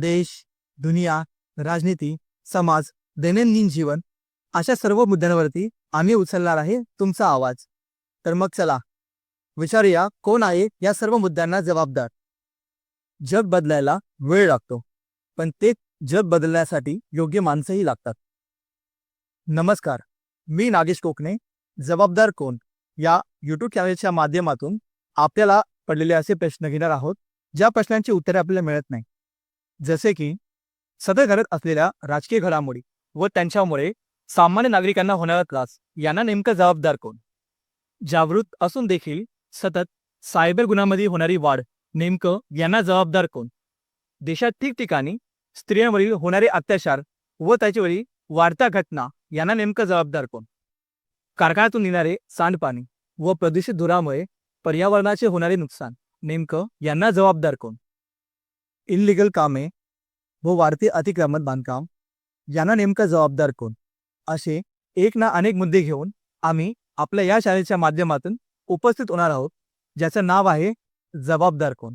देश दुनिया राजनीती समाज दैनंदिन जीवन अशा सर्व मुद्द्यांवरती आम्ही उचलणार आहे तुमचा आवाज. तर मग चला. विचारूया कोण आहे या सर्व मुद्द्यांना जबाबदार? जग बदलायला वेळ लागतो पण ते जग बदलण्यासाठी योग्य माणसंही लागतात. नमस्कार मी नागेश कोकणे. जबाबदार कोण? या यूट्यूब चॅनलच्या माध्यमातून आपल्याला पडलेले असे प्रश्न घेणार आहोत ज्या प्रश्नांची उत्तरे आपल्याला मिळत नाही. जसे की सदर घडत असलेल्या राजकीय घडामोडी व त्यांच्यामुळे सामान्य नागरिकांना होणारा त्रास यांना नेमकं जबाबदार कोण? जागृत असून देखील सतत सायबर गुन्ह्यामध्ये होणारी वाढ नेमकं यांना जबाबदार कोण? देशात ठिकठिकाणी स्त्रियांवरील होणारे अत्याचार व त्याच्यावरील वाढत्या घटना यांना नेमकं जबाबदार कोण? कारखान्यातून निघणारे सांडपाणी व प्रदूषित धुरामुळे पर्यावरणाचे होणारे नुकसान नेमकं यांना जबाबदार कोण? इनलिगल कामे व वाढते अतिक्रमण बांधकाम यांना नेमकं जबाबदार कोण? असे एक ना अनेक मुद्दे घेऊन आम्ही आपल्या या शाळेच्या माध्यमातून उपस्थित होणार आहोत ज्याचं नाव आहे जबाबदार कोण?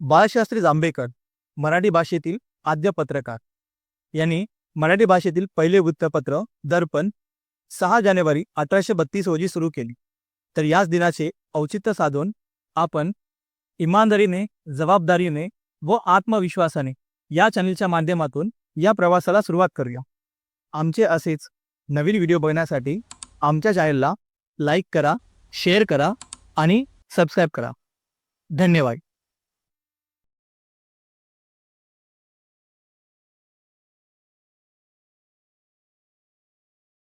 बाळशास्त्री जांभेकर मराठी भाषेतील आद्य पत्रकार. यांनी मराठी भाषेतील पहिले वृत्तपत्र दर्पण सहा जानेवारी अठराशे बत्तीस रोजी सुरू केली. तर याच दिनाचे औचित्य साधून आपण इमानदारीने जबाबदारीने व आत्मविश्वासाने या चॅनलच्या माध्यमातून या प्रवासाला सुरुवात करूया. आमचे असेच नवीन व्हिडिओ बघण्यासाठी आमच्या चॅनलला लाईक करा शेअर करा आणि सबस्क्राईब करा. धन्यवाद.